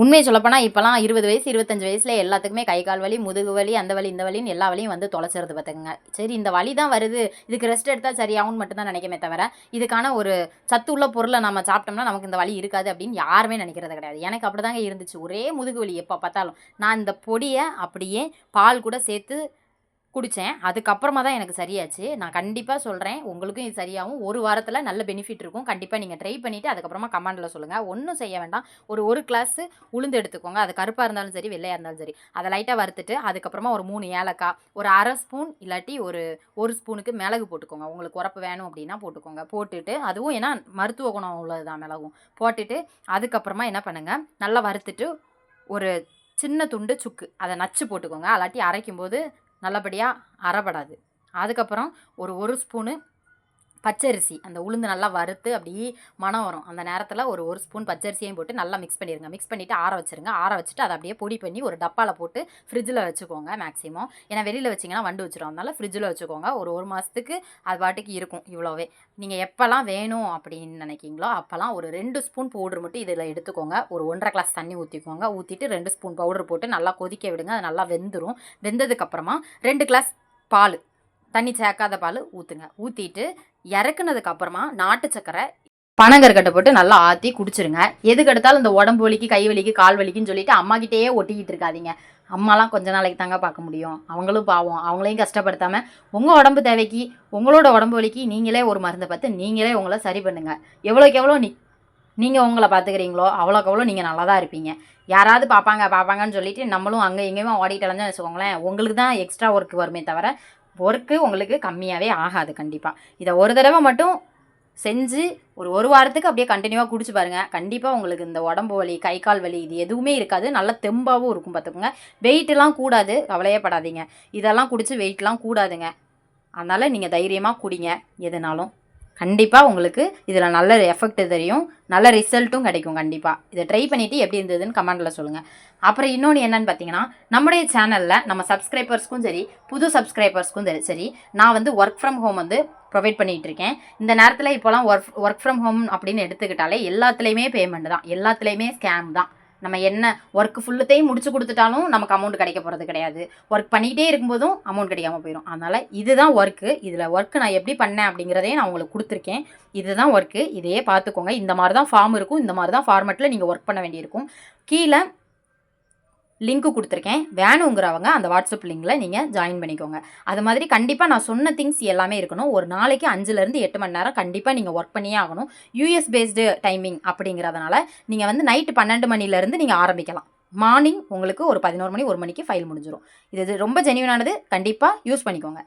உண்மையை சொல்லப்போனால் இப்போலாம் இருபது வயசு இருபத்தஞ்சு வயசில் எல்லாத்துக்குமே கை கால் வலி முதுகு வலி அந்த வலி இந்த வலின்னு எல்லா வலியும் வந்து தொலைச்சிருது பார்த்துக்குங்க. சரி இந்த வலி தான் வருது. இதுக்கு ரெஸ்ட் எடுத்தால் சரியாகும்னு மட்டும்தான் நினைக்கமே தவிர இதுக்கான ஒரு சத்து உள்ள பொருளை நம்ம சாப்பிட்டோம்னா நமக்கு இந்த வலி இருக்காது அப்படின்னு யாருமே நினைக்கிறது கிடையாது. எனக்கு அப்படி தாங்க இருந்துச்சு. ஒரே முதுகு வலி எப்போ பார்த்தாலும். நான் இந்த பொடியை அப்படியே பால் கூட சேர்த்து குடித்தேன் அதுக்கப்புறமா தான் எனக்கு சரியாச்சு. நான் கண்டிப்பாக சொல்கிறேன் உங்களுக்கும் இது சரியாகும் ஒரு வாரத்தில் நல்ல பெனிஃபிட் இருக்கும். கண்டிப்பாக நீங்கள் ட்ரை பண்ணிவிட்டு அதுக்கப்புறமா கமெண்டில் சொல்லுங்கள் ஒன்றும் செய்ய வேண்டாம். ஒரு ஒரு கிளாஸ் உளுந்து எடுத்துக்கோங்க. அது கருப்பாக இருந்தாலும் சரி வெள்ளையாக இருந்தாலும் சரி. அதை லைட்டாக வறுத்துட்டு அதுக்கப்புறமா ஒரு மூணு ஏலக்காய் ஒரு அரை ஸ்பூன் இல்லாட்டி ஒரு ஒரு ஸ்பூனுக்கு மிளகு போட்டுக்கோங்க. உங்களுக்கு உரப்பு வேணும் அப்படின்னா போட்டுக்கோங்க. போட்டுட்டு அதுவும் ஏன்னா மருத்துவ குணம் உள்ளது தான் மிளகும். போட்டுட்டு அதுக்கப்புறமா என்ன பண்ணுங்கள் நல்லா வறுத்துட்டு ஒரு சின்ன துண்டு சுக்கு. அதை நச்சு போட்டுக்கோங்க. அல்லாட்டி அரைக்கும்போது நல்லபடியாக அறப்படாது. அதுக்கப்புறம் ஒரு ஒரு ஸ்பூனு பச்சரிசி அந்த உளுந்து நல்லா வறுத்து அப்படியே மணம் வரும். அந்த நேரத்தில் ஒரு ஒரு ஸ்பூன் பச்சரிசியும் போட்டு நல்லா மிக்ஸ் பண்ணிடுங்க மிக்ஸ் பண்ணிவிட்டு ஆற வச்சுருங்க. ஆற வச்சுட்டு அதை அப்படியே பொடி பண்ணி ஒரு டப்பாவில் போட்டு ஃப்ரிட்ஜில் வச்சுக்கோங்க மேக்ஸிமம் ஏன்னா வெளியில் வச்சிங்கன்னா வண்டு வச்சிடும் அதனால் ஃப்ரிட்ஜில் வச்சுக்கோங்க. ஒரு ஒரு மாதத்துக்கு அது பாட்டுக்கு இருக்கும் இவ்வளோவே. நீங்கள் எப்போல்லாம் வேணும் அப்படின்னு நினைக்கிங்களோ அப்போல்லாம் ஒரு ரெண்டு ஸ்பூன் பவுடர் மட்டும் இதில் எடுத்துக்கோங்க. ஒரு ஒன்றரை கிளாஸ் தண்ணி ஊற்றிக்கோங்க ஊற்றிட்டு ரெண்டு ஸ்பூன் பவுடர் போட்டு நல்லா கொதிக்க விடுங்க. அது நல்லா வெந்துடும் வெந்ததுக்கப்புறமா ரெண்டு கிளாஸ் பால். தண்ணி சேர்க்காத பால் ஊற்றுங்க ஊற்றிட்டு இறக்குனதுக்கு அப்புறமா நாட்டு சக்கரை பனங்கற்கட்டை போட்டு நல்லா ஆற்றி குடிச்சிருங்க. எதுக்கு எடுத்தாலும் இந்த உடம்பு வலிக்கு கை வலிக்கு கால் வலிக்குன்னு சொல்லிட்டு அம்மாக்கிட்டேயே ஒட்டிக்கிட்டு இருக்காதீங்க. அம்மாலாம் கொஞ்ச நாளைக்கு தாங்க பார்க்க முடியும். அவங்களும் பாவம். அவங்களையும் கஷ்டப்படுத்தாமல் உங்கள் உடம்பு தேவைக்கு உங்களோட உடம்பு வலிக்கு நீங்களே ஒரு மருந்தை பார்த்து நீங்களே உங்களை சரி பண்ணுங்கள் எவ்வளோக்கு எவ்வளோ நீ நீங்கள் உங்களை பார்த்துக்கிறீங்களோ அவ்வளோக்கு அவ்வளோ நீங்கள் நல்லா தான் இருப்பீங்க. யாராவது பார்ப்பாங்க பார்ப்பாங்கன்னு சொல்லிட்டு நம்மளும் அங்கே எங்கேயுமே ஓடிட்டு அலைஞ்சா வச்சுக்கோங்களேன் உங்களுக்கு தான் எக்ஸ்ட்ரா ஒர்க் வருமே தவிர ஒர்க்கு உங்களுக்கு கம்மியாகவே ஆகாது கண்டிப்பாக இதை ஒரு தடவை மட்டும் செஞ்சு ஒரு ஒரு வாரத்துக்கு அப்படியே கண்டினியூவாக குடிச்சு பாருங்கள் கண்டிப்பாக உங்களுக்கு இந்த உடம்பு வலி கை கால் வலி இது எதுவுமே இருக்காது. நல்ல தெம்பாகவும் இருக்கும் பார்த்துக்கோங்க. வெயிட்டெல்லாம் கூடாது. கவலையே படாதீங்க. இதெல்லாம் குடித்து வெயிட்லாம் கூடாதுங்க. அதனால் நீங்கள் தைரியமாக குடிங்க. எதுனாலும். கண்டிப்பாக உங்களுக்கு இதில் நல்ல எஃபெக்ட் தெரியும். நல்ல ரிசல்ட்டும் கிடைக்கும் கண்டிப்பாக இதை ட்ரை பண்ணிவிட்டு எப்படி இருந்ததுன்னு கமெண்டில் சொல்லுங்கள் அப்புறம் இன்னொன்று என்னென்னு பார்த்தீங்கன்னா நம்முடைய சேனலில் நம்ம சப்ஸ்கிரைபர்ஸ்க்கும் சரி புது சப்ஸ்கிரைபர்ஸ்க்கும் சரி சரி நான் வந்து ஒர்க் ஃப்ரம் ஹோம் வந்து ப்ரொவைட் பண்ணிகிட்டு இருக்கேன். இந்த நேரத்தில் இப்போலாம் ஒர்க் ஒர்க் ஃப்ரம் ஹோம் அப்படின்னு எடுத்துக்கிட்டாலே எல்லாத்துலேயுமே பேமெண்ட் தான். எல்லாத்துலேயுமே ஸ்கேம் தான். நம்ம என்ன ஒர்க் ஃபுல்லுத்தையும் முடிச்சு கொடுத்துட்டாலும் நமக்கு அமௌண்ட் கிடைக்க போகிறது கிடையாது. ஒர்க் பண்ணிக்கிட்டே இருக்கும்போதும் அமௌண்ட் கிடைக்காம போயிடும் அதனால் இதுதான் ஒர்க்கு இதில் ஒர்க்கு நான் எப்படி பண்ணேன் அப்படிங்கிறதையும் நான் உங்களுக்கு கொடுத்துருக்கேன். இதுதான் ஒர்க்கு இதையே பார்த்துக்கோங்க. இந்த மாதிரி தான் ஃபார்ம் இருக்கும். இந்த மாதிரி தான் ஃபார்மெட்டில் நீங்கள் ஒர்க் பண்ண வேண்டியிருக்கும். கீழே லிங்க்கு கொடுத்துருக்கேன். வேணுங்கிறவங்க அந்த வாட்ஸ்அப் லிங்கில் நீங்கள் ஜாயின் பண்ணிக்கோங்க. அது மாதிரி கண்டிப்பாக நான் சொன்ன திங்ஸ் எல்லாமே இருக்கணும். ஒரு நாளைக்கு அஞ்சுலேருந்து எட்டு மணி நேரம் கண்டிப்பாக நீங்கள் ஒர்க் பண்ணியே ஆகணும். யூஎஸ் பேஸ்டு டைமிங் அப்படிங்கிறதுனால நீங்கள் வந்து நைட்டு பன்னெண்டு மணிலேருந்து நீங்கள் ஆரம்பிக்கலாம். மார்னிங் உங்களுக்கு ஒரு பதினோரு மணி ஒரு மணிக்கு ஃபைல் முடிஞ்சிடும் இது ரொம்ப ஜெனியூனானது கண்டிப்பாக யூஸ் பண்ணிக்கோங்க.